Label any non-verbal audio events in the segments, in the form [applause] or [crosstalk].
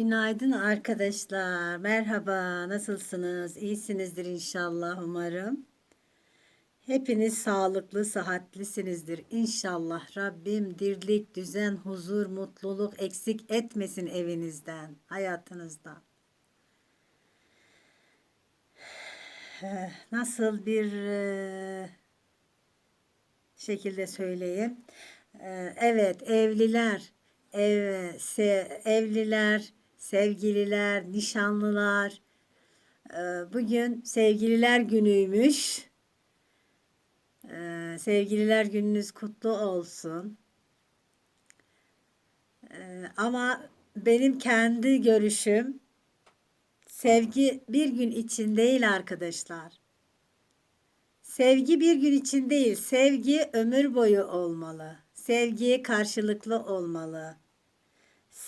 Günaydın arkadaşlar. Merhaba. Nasılsınız? İyisinizdir inşallah umarım. Hepiniz sağlıklı, sıhhatlisinizdir inşallah. Rabbim dirlik, düzen, huzur, mutluluk eksik etmesin evinizden, hayatınızdan. [sighs] Nasıl bir eh, şekilde söyleyeyim. Ee, Evet, evliler, ev, evliler, sevgililer, nişanlılar. Ee, Bugün sevgililer günüymüş. Ee, Sevgililer gününüz kutlu olsun. Ee, Ama benim kendi görüşüm sevgi bir gün için değil arkadaşlar. Sevgi bir gün için değil, sevgi ömür boyu olmalı. Sevgi karşılıklı olmalı.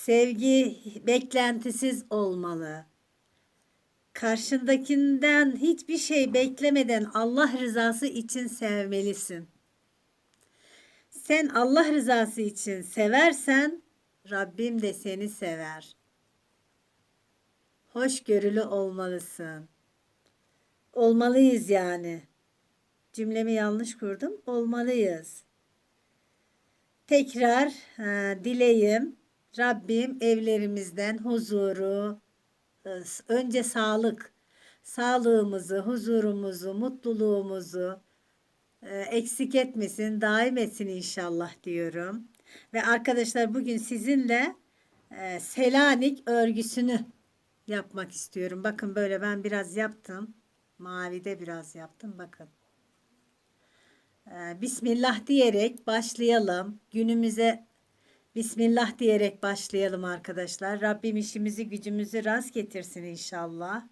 Sevgi beklentisiz olmalı. Karşındakinden hiçbir şey beklemeden Allah rızası için sevmelisin. Sen Allah rızası için seversen Rabbim de seni sever. Hoşgörülü olmalısın. Olmalıyız yani. Cümlemi yanlış kurdum. Olmalıyız. Tekrar e, dileyim. Rabbim evlerimizden huzuru, e, önce sağlık, sağlığımızı, huzurumuzu, mutluluğumuzu e, eksik etmesin, daim etsin inşallah diyorum. Ve arkadaşlar bugün sizinle e, Selanik örgüsünü yapmak istiyorum. Bakın böyle ben biraz yaptım. Mavide biraz yaptım. Bakın. Bismillah diyerek başlayalım. Günümüze Bismillah diyerek başlayalım arkadaşlar. Rabbim işimizi gücümüzü rast getirsin inşallah.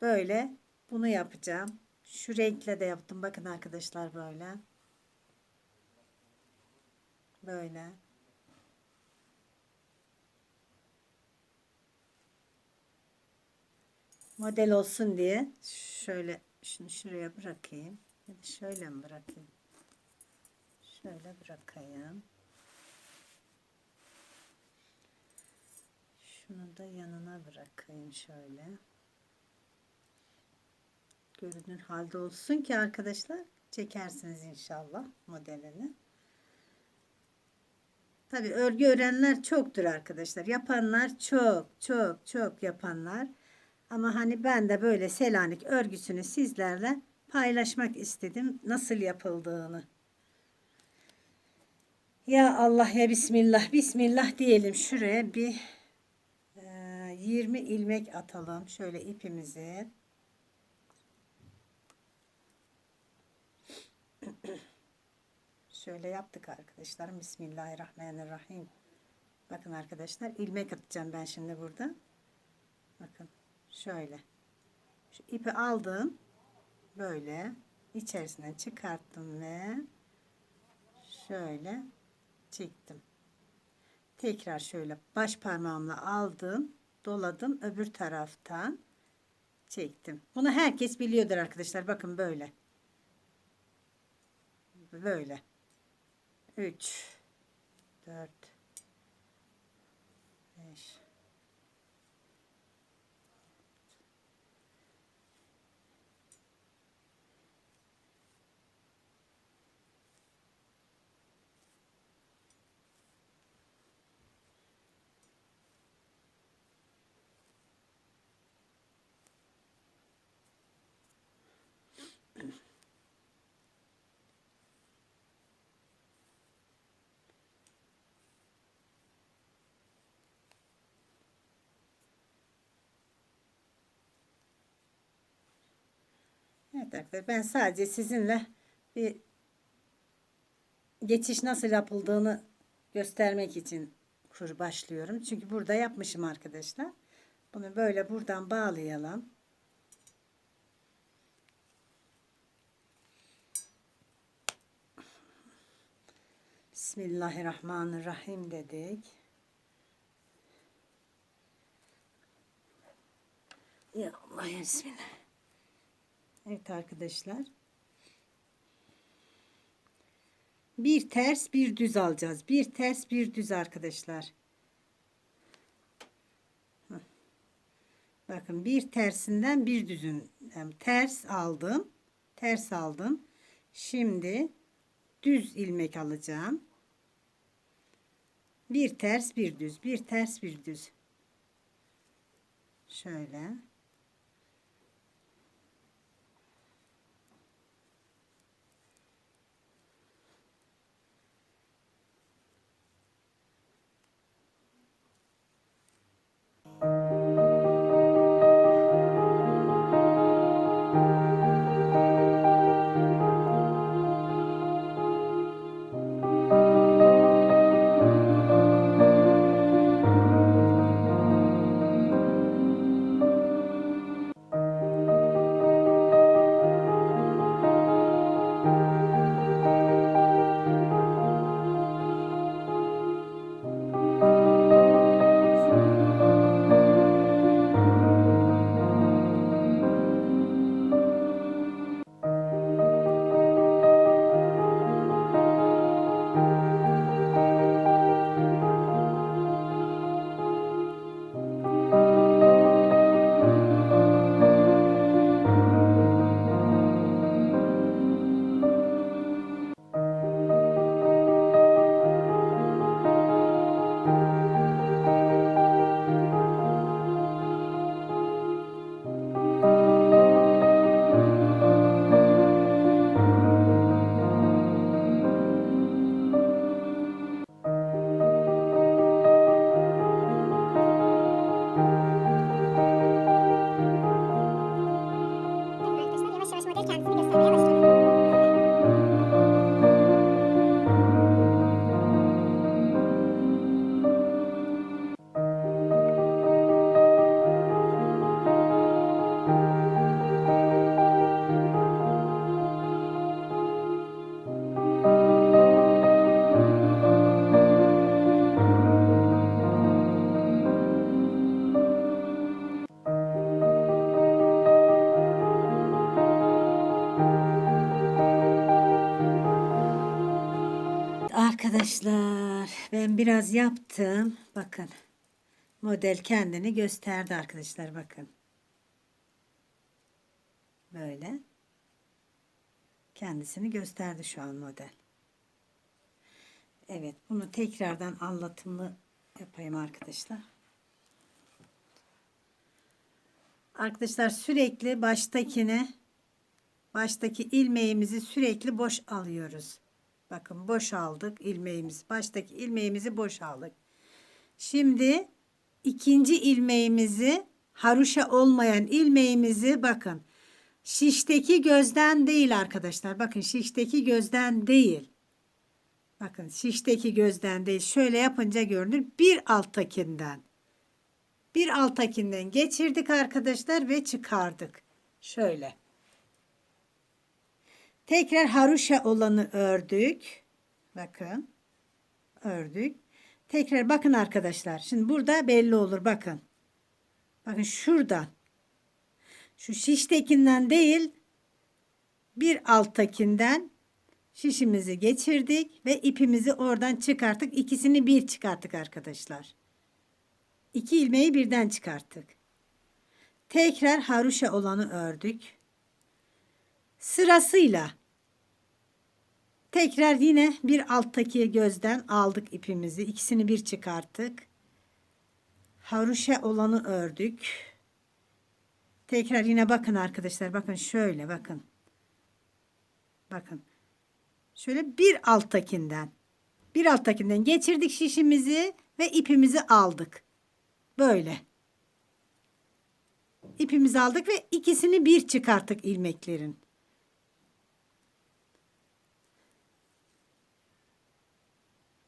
Böyle bunu yapacağım. Şu renkle de yaptım. Bakın arkadaşlar böyle. Böyle. Model olsun diye şöyle şunu şuraya bırakayım. Şöyle mi bırakayım? Şöyle bırakayım. Şunu da yanına bırakayım şöyle. Görünür halde olsun ki arkadaşlar çekersiniz inşallah modelini. Tabii örgü öğrenenler çoktur arkadaşlar. Yapanlar çok çok çok yapanlar. Ama hani ben de böyle Selanik örgüsünü sizlerle paylaşmak istedim nasıl yapıldığını. Ya Allah ya Bismillah. Bismillah diyelim. Şuraya bir 20 ilmek atalım. Şöyle ipimizi. [clears throat] Şöyle yaptık arkadaşlar. Bismillahirrahmanirrahim. Bakın arkadaşlar ilmek atacağım ben şimdi burada. Bakın şöyle. Şu ipi aldım. Böyle içerisinden çıkarttım ve şöyle çektim. Tekrar şöyle baş parmağımla aldım. Doladım öbür taraftan çektim. Bunu herkes biliyordur arkadaşlar. Bakın böyle. Böyle. 3 4 5 Evet arkadaşlar ben sadece sizinle bir geçiş nasıl yapıldığını göstermek için kur başlıyorum. Çünkü burada yapmışım arkadaşlar. Bunu böyle buradan bağlayalım. Bismillahirrahmanirrahim dedik. Ya Allah Bismillah. Evet arkadaşlar. Bir ters bir düz alacağız. Bir ters bir düz arkadaşlar. Bakın bir tersinden bir düzün yani ters aldım. Ters aldım. Şimdi düz ilmek alacağım. Bir ters bir düz, bir ters bir düz. Şöyle. Arkadaşlar ben biraz yaptım. Bakın. Model kendini gösterdi arkadaşlar bakın. Böyle. Kendisini gösterdi şu an model. Evet bunu tekrardan anlatımlı yapayım arkadaşlar. Arkadaşlar sürekli baştakine baştaki ilmeğimizi sürekli boş alıyoruz. Bakın boş aldık ilmeğimiz. Baştaki ilmeğimizi boş aldık. Şimdi ikinci ilmeğimizi haroşa olmayan ilmeğimizi bakın. Şişteki gözden değil arkadaşlar. Bakın şişteki gözden değil. Bakın şişteki gözden değil. Şöyle yapınca görünür. Bir alttakinden. Bir alttakinden geçirdik arkadaşlar ve çıkardık. Şöyle. Tekrar haroşa olanı ördük. Bakın. Ördük. Tekrar bakın arkadaşlar. Şimdi burada belli olur bakın. Bakın şuradan. Şu şiştekinden değil bir alttakinden şişimizi geçirdik ve ipimizi oradan çıkarttık. İkisini bir çıkarttık arkadaşlar. İki ilmeği birden çıkarttık. Tekrar haroşa olanı ördük. Sırasıyla tekrar yine bir alttaki gözden aldık ipimizi. İkisini bir çıkarttık. Haroşa olanı ördük. Tekrar yine bakın arkadaşlar. Bakın şöyle bakın. Bakın. Şöyle bir alttakinden. Bir alttakinden geçirdik şişimizi ve ipimizi aldık. Böyle. İpimizi aldık ve ikisini bir çıkarttık ilmeklerin.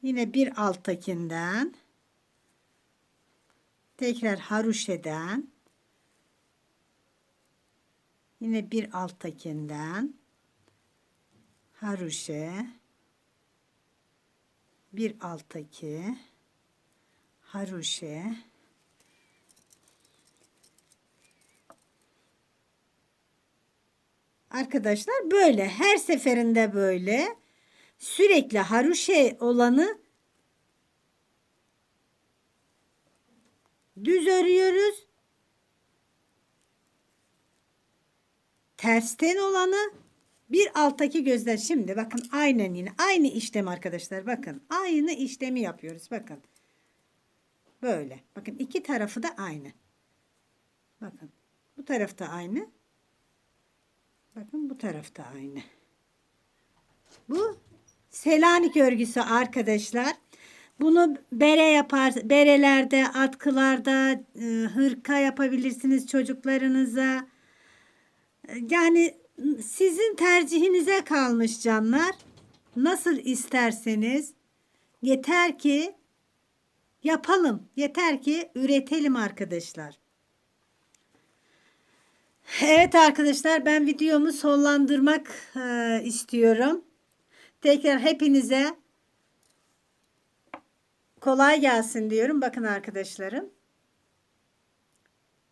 Yine bir alttakinden tekrar haroşeden yine bir alttakinden haroşe bir alttaki haroşe. Arkadaşlar böyle her seferinde böyle sürekli haroşe olanı düz örüyoruz. tersten olanı bir alttaki gözler. Şimdi bakın aynen yine aynı işlem arkadaşlar. Bakın aynı işlemi yapıyoruz. Bakın. Böyle. Bakın iki tarafı da aynı. Bakın. Bu tarafta aynı. Bakın bu tarafta aynı. Bu Selanik örgüsü arkadaşlar. Bunu bere yapar, berelerde, atkılarda, e, hırka yapabilirsiniz çocuklarınıza. Yani sizin tercihinize kalmış canlar. Nasıl isterseniz yeter ki yapalım. Yeter ki üretelim arkadaşlar. Evet arkadaşlar ben videomu sonlandırmak e, istiyorum. Tekrar hepinize kolay gelsin diyorum. Bakın arkadaşlarım.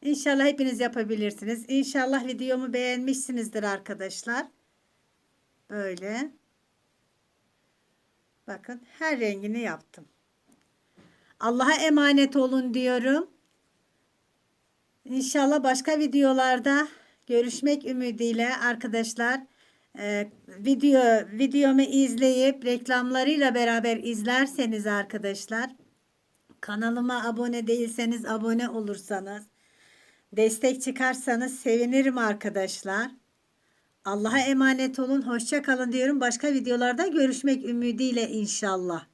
İnşallah hepiniz yapabilirsiniz. İnşallah videomu beğenmişsinizdir arkadaşlar. Böyle. Bakın her rengini yaptım. Allah'a emanet olun diyorum. İnşallah başka videolarda görüşmek ümidiyle arkadaşlar. Ee, video videomu izleyip reklamlarıyla beraber izlerseniz arkadaşlar kanalıma abone değilseniz abone olursanız destek çıkarsanız sevinirim arkadaşlar. Allah'a emanet olun. Hoşça kalın diyorum. Başka videolarda görüşmek ümidiyle inşallah.